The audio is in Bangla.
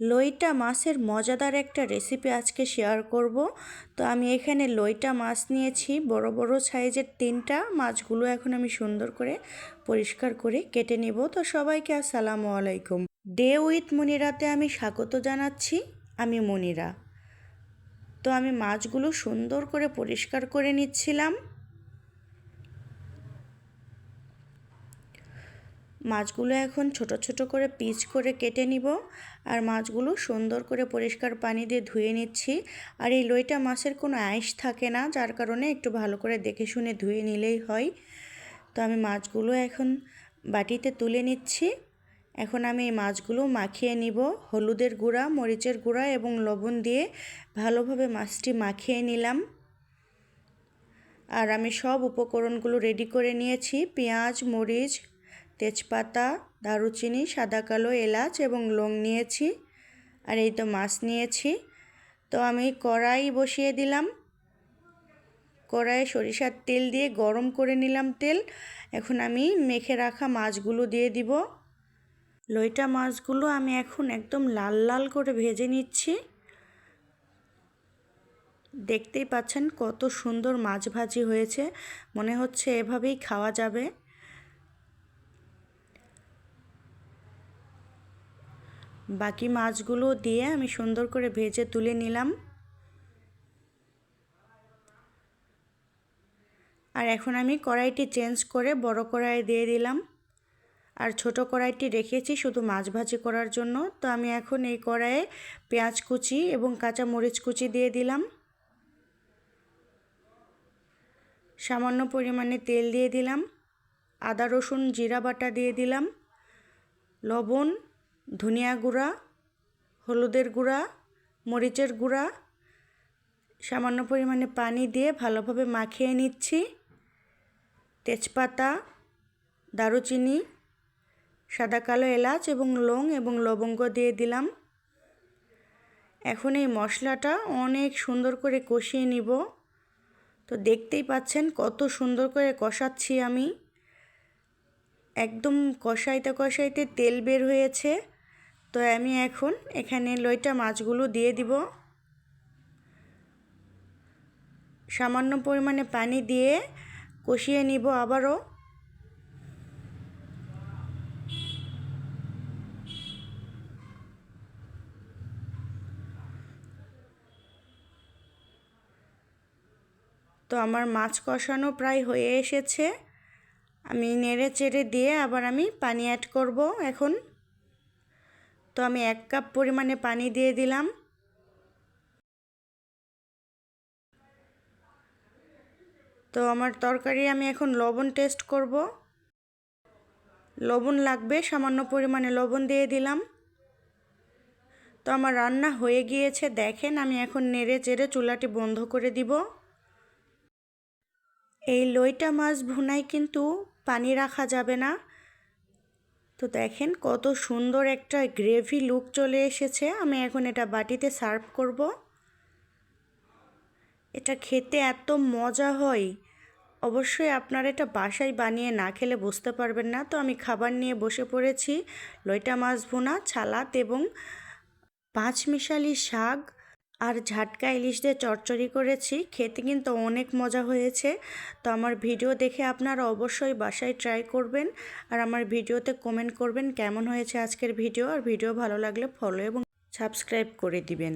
লইটা মাছের মজাদার একটা রেসিপি আজকে শেয়ার করব। তো আমি এখানে লইটা মাছ নিয়েছি, বড় বড় সাইজের তিনটা। মাছগুলো এখন আমি সুন্দর করে পরিষ্কার করে কেটে নিব। তো সবাইকে আসসালামু আলাইকুম। ডে উইথ মনিরাতে আমি স্বাগত জানাচ্ছি, আমি মনিরা। তো আমি মাছগুলো সুন্দর করে পরিষ্কার করে নিচ্ছিলাম। মাছগুলো এখন ছোট ছোট করে পিচ করে কেটে নিব আর মাছগুলো সুন্দর করে পরিষ্কার পানি দিয়ে ধুয়ে নিচ্ছি। আর এই লইটা মাছের কোনো আইস থাকে না, যার কারণে একটু ভালো করে দেখে শুনে ধুয়ে নিলেই হয়। তো আমি মাছগুলো এখন বাটিতে তুলে নিচ্ছি। এখন আমি এই মাছগুলো মাখিয়ে নিব। হলুদের গুঁড়া, মরিচের গুঁড়া এবং লবণ দিয়ে ভালোভাবে মাছটি মাখিয়ে নিলাম। আর আমি সব উপকরণগুলো রেডি করে নিয়েছি। পেঁয়াজ, মরিচ তেজপাতা, দারুচিনি, সাদা কালো এলাচ এবং লং নিয়েছি। আর এই তো মাছ নিয়েছি। তো আমি কড়াই বসিয়ে দিলাম। কড়াইয়ে সরিষার তেল দিয়ে গরম করে নিলাম তেল। এখন আমি মেখে রাখা মাছগুলো দিয়ে দিব। লইটা মাছগুলো আমি এখন একদম লাল লাল করে ভেজে নিচ্ছি। দেখতেই পাচ্ছেন কত সুন্দর মাছ ভাজি হয়েছে। মনে হচ্ছে এভাবেই খাওয়া যাবে। বাকি মাছগুলো দিয়ে আমি সুন্দর করে ভেজে তুলে নিলাম। আর এখন আমি কড়াইটি চেঞ্জ করে বড় কড়াই দিয়ে দিলাম। আর ছোট কড়াইটি রেখেছি শুধু মাছ ভাজি করার জন্য। তো আমি এখন এই কড়াইয়ে পেঁয়াজ কুচি এবং কাঁচা মরিচ কুচি দিয়ে দিলাম। সামান্য পরিমাণে তেল দিয়ে দিলাম। আদা রসুন জিরা বাটা দিয়ে দিলাম। লবণ ধনিয়া গুঁড়া, হলুদের গুঁড়া, মরিচের গুঁড়া, সামান্য পরিমাণে পানি দিয়ে ভালোভাবে মাখিয়ে নিচ্ছি। তেজপাতা, দারুচিনি, সাদা কালো এলাচ এবং লং এবং লবঙ্গ দিয়ে দিলাম। এখন এই মশলাটা অনেক সুন্দর করে কষিয়ে নিব। তো দেখতেই পাচ্ছেন কত সুন্দর করে কষাচ্ছি আমি। একদম কষাইতে কষাইতে তেল বের হয়েছে। তো আমি এখন এখানে লইটা মাছগুলো দিয়ে দিব। সামান্য পরিমাণে পানি দিয়ে কষিয়ে নিব আবারও। তো আমার মাছ কষানো প্রায় হয়ে এসেছে। আমি নেড়ে চেড়ে দিয়ে আবার আমি পানি অ্যাড করব এখন। তো আমি এক কাপ পরিমাণে পানি দিয়ে দিলাম। তো আমার তরকারি আমি এখন লবণ টেস্ট করব। লবণ লাগবে, সামান্য পরিমাণে লবণ দিয়ে দিলাম। তো আমার রান্না হয়ে গিয়েছে, দেখেন আমি এখন নেড়ে চেড়ে চুলাটি বন্ধ করে দিব। এই লইটা মাছ ভুনায় কিন্তু পানি রাখা যাবে না। তো দেখেন কত সুন্দর একটা গ্রেভি লুক চলে এসেছে। আমি এখন এটা বাটিতে সার্ভ করব। এটা খেতে এত মজা হয়। অবশ্যই আপনারা এটা বাসায় বানিয়ে না খেলে বুঝতে পারবেন না। তো আমি খাবার নিয়ে বসে পড়েছি। লইটা মাছ ভুনা ছালাত এবং পাঁচমিশালি শাক আর ঝাটকা ইলিশ দিয়ে চচ্চড়ি করেছি, খেতে কিন্তু অনেক মজা হয়েছে। তো আমার ভিডিও দেখে আপনারা অবশ্যই বাসায় ট্রাই করবেন আর আমার ভিডিওতে কমেন্ট করবেন কেমন হয়েছে আজকের ভিডিও। আর ভিডিও ভালো লাগলে ফলো এবং সাবস্ক্রাইব করে দিবেন।